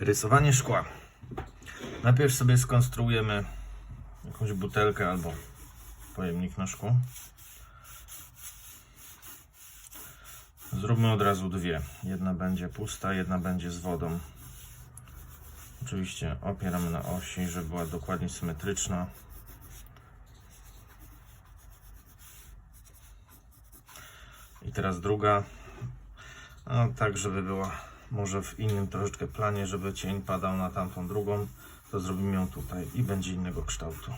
Rysowanie szkła. Najpierw sobie skonstruujemy jakąś butelkę albo pojemnik na szkło. Zróbmy od razu dwie. Jedna będzie pusta, jedna będzie z wodą. Oczywiście opieramy na osi, żeby była dokładnie symetryczna. I teraz druga. No, tak, żeby była może w innym troszeczkę planie, żeby cień padał na tamtą drugą, to zrobimy ją tutaj i będzie innego kształtu.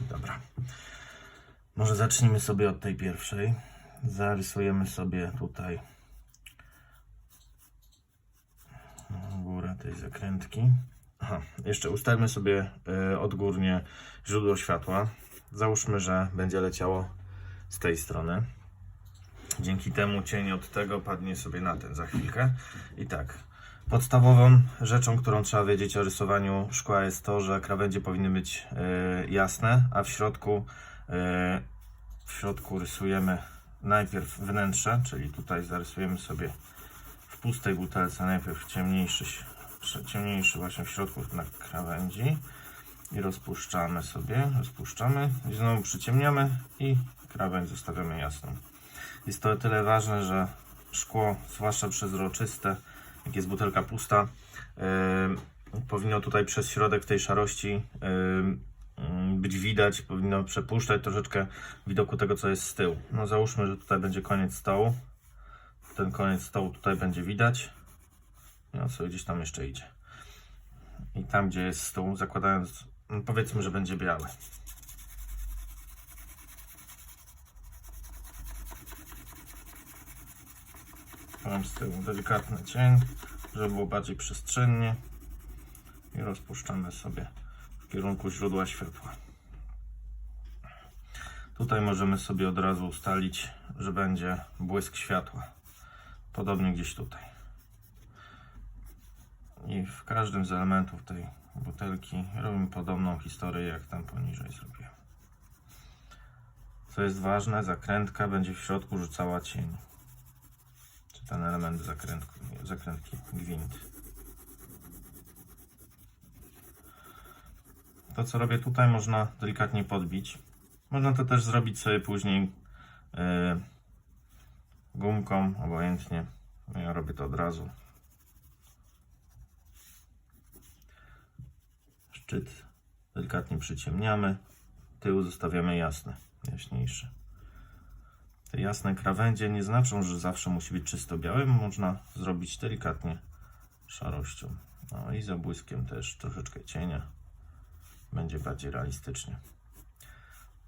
Dobra. Może zacznijmy sobie od tej pierwszej. Zarysujemy sobie tutaj tej zakrętki. Aha, jeszcze ustalmy sobie y, odgórnie źródło światła. Załóżmy, że będzie leciało z tej strony. Dzięki temu cień od tego padnie sobie na ten za chwilkę. I tak, podstawową rzeczą, którą trzeba wiedzieć o rysowaniu szkła jest to, że krawędzie powinny być y, jasne, a w środku, y, w środku rysujemy najpierw wnętrze, czyli tutaj zarysujemy sobie w pustej butelce najpierw ciemniejszy, ciemniejszy właśnie w środku na krawędzi i rozpuszczamy sobie, rozpuszczamy i znowu przyciemniamy i krawędź zostawiamy jasną. Jest to tyle ważne, że szkło, zwłaszcza przezroczyste, jak jest butelka pusta, yy, powinno tutaj przez środek tej szarości yy, być widać, powinno przepuszczać troszeczkę widoku tego, co jest z tyłu. No załóżmy, że tutaj będzie koniec stołu ten koniec stołu tutaj będzie widać. On sobie gdzieś tam jeszcze idzie. I tam, gdzie jest stół, zakładając, no powiedzmy, że będzie biały. Mam z tyłu delikatny cień, żeby było bardziej przestrzennie. I rozpuszczamy sobie w kierunku źródła światła. Tutaj możemy sobie od razu ustalić, że będzie błysk światła. Podobnie gdzieś tutaj. I w każdym z elementów tej butelki robimy podobną historię, jak tam poniżej zrobiłem. Co jest ważne, zakrętka będzie w środku rzucała cień. Czy ten element zakrętki, zakrętki gwint. To co robię tutaj można delikatnie podbić. Można to też zrobić sobie później yy, gumką, obojętnie. No Ja robię to od razu. Szczyt delikatnie przyciemniamy, tył zostawiamy jasne, jaśniejsze. Te jasne krawędzie nie znaczą, że zawsze musi być czysto białym, można zrobić delikatnie szarością. No i za błyskiem też troszeczkę cienia. Będzie bardziej realistycznie.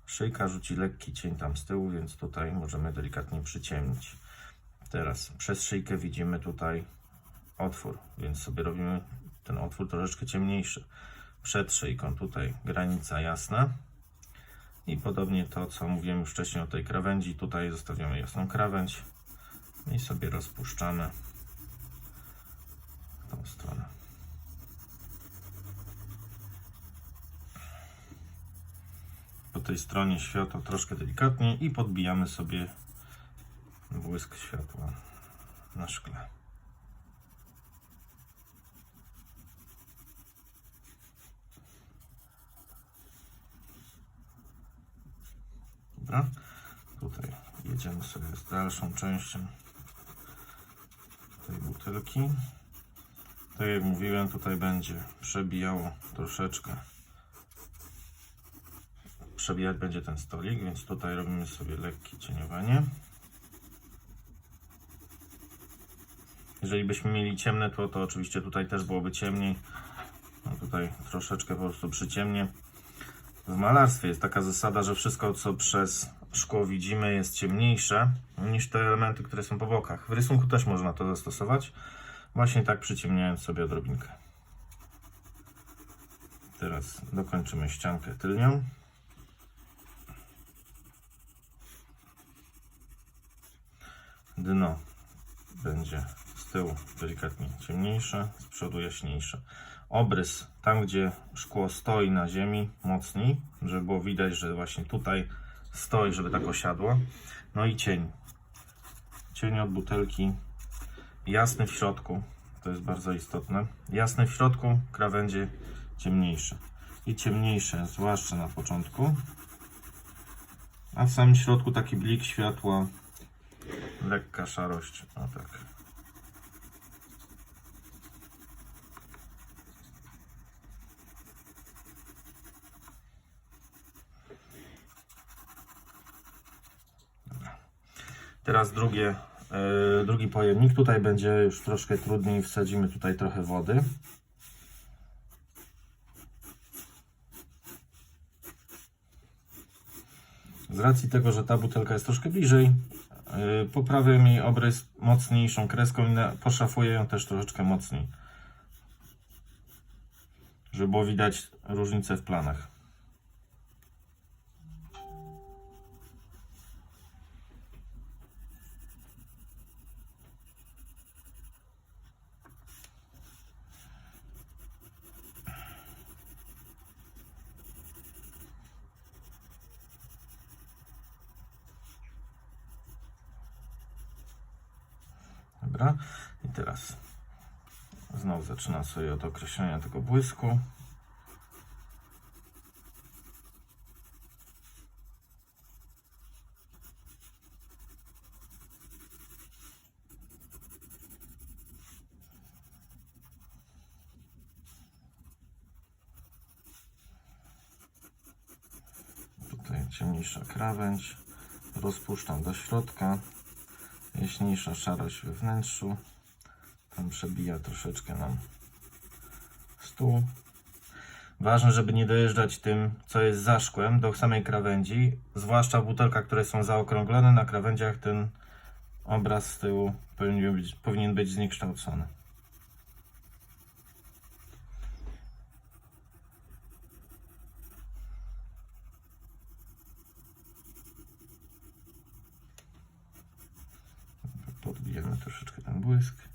Szyjka rzuci lekki cień tam z tyłu, więc tutaj możemy delikatnie przyciemnić. Teraz przez szyjkę widzimy tutaj otwór, więc sobie robimy ten otwór troszeczkę ciemniejszy. Przed szyjką tutaj granica jasna. I podobnie to, co mówiłem już wcześniej o tej krawędzi, tutaj zostawiamy jasną krawędź i sobie rozpuszczamy tą stronę. Po tej stronie światła troszkę delikatniej i podbijamy sobie błysk światła na szkle. Dobra, tutaj jedziemy sobie z dalszą częścią tej butelki. Tak jak mówiłem, tutaj będzie przebijało troszeczkę. Przebijać będzie ten stolik, więc tutaj robimy sobie lekkie cieniowanie. Jeżeli byśmy mieli ciemne tło, to oczywiście tutaj też byłoby ciemniej. No tutaj troszeczkę po prostu przyciemnie. W malarstwie jest taka zasada, że wszystko co przez szkło widzimy jest ciemniejsze niż te elementy, które są po bokach. W rysunku też można to zastosować. Właśnie tak przyciemniając sobie odrobinkę. Teraz dokończymy ściankę tylnią. Dno będzie z tyłu delikatnie ciemniejsze, z przodu jaśniejsze. Obrys tam, gdzie szkło stoi na ziemi, mocniej, żeby było widać, że właśnie tutaj stoi, żeby tak osiadło. No i cień. Cień od butelki, jasny w środku, to jest bardzo istotne. Jasny w środku, krawędzie ciemniejsze. I ciemniejsze, zwłaszcza na początku. A w samym środku taki blik światła, lekka szarość. O tak. Teraz drugie, e, drugi pojemnik. Tutaj będzie już troszkę trudniej. Wsadzimy tutaj trochę wody. Z racji tego, że ta butelka jest troszkę bliżej, yy, poprawię jej obrys mocniejszą kreską i poszafuję ją też troszeczkę mocniej. Żeby było widać różnicę w planach. Dobra, i teraz znowu zaczynam sobie od określenia tego błysku. Tutaj ciemniejsza krawędź, rozpuszczam do środka jaśniejsza szarość we wnętrzu. Tam przebija troszeczkę nam stół. Ważne, żeby nie dojeżdżać tym, co jest za szkłem, do samej krawędzi. Zwłaszcza w butelkach, które są zaokrąglone, na krawędziach ten obraz z tyłu powinien być, powinien być zniekształcony. Troszeczkę ten błysk.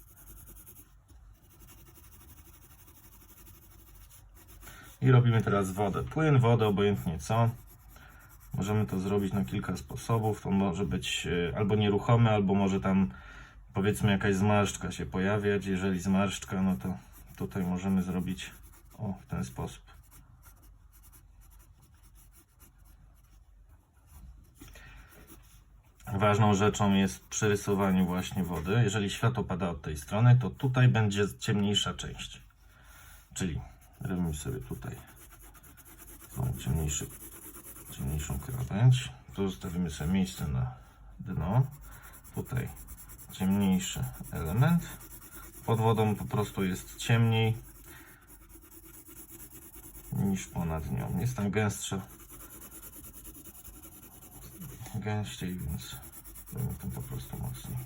I robimy teraz wodę. Płyn, wodę, obojętnie co. Możemy to zrobić na kilka sposobów. To może być e, albo nieruchomy, albo może tam powiedzmy jakaś zmarszczka się pojawiać. Jeżeli zmarszczka, no to tutaj możemy zrobić o, w ten sposób. Ważną rzeczą jest przy rysowaniu właśnie wody. Jeżeli światło pada od tej strony, to tutaj będzie ciemniejsza część. Czyli robimy sobie tutaj tą ciemniejszy, ciemniejszą krawędź. Tu zostawimy sobie miejsce na dno. Tutaj ciemniejszy element. Pod wodą po prostu jest ciemniej niż ponad nią. Jest tam gęstsza gęściej, więc robimy to po prostu mocniej.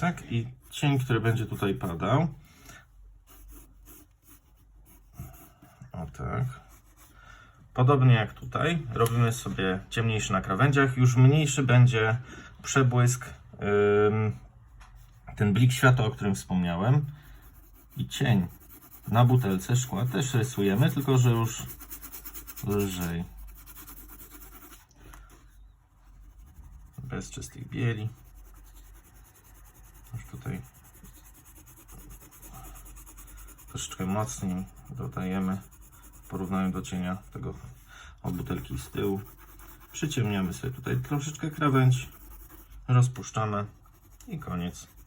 Tak, i cień, który będzie tutaj padał. O tak. Podobnie jak tutaj, robimy sobie ciemniejszy na krawędziach, już mniejszy będzie przebłysk, ten blik światła, o którym wspomniałem. I cień na butelce szkła też rysujemy, tylko że już lżej. Bez czystych bieli. Już tutaj troszeczkę mocniej dodajemy w porównaniu do cienia tego od butelki z tyłu. Przyciemniamy sobie tutaj troszeczkę krawędź, rozpuszczamy i koniec.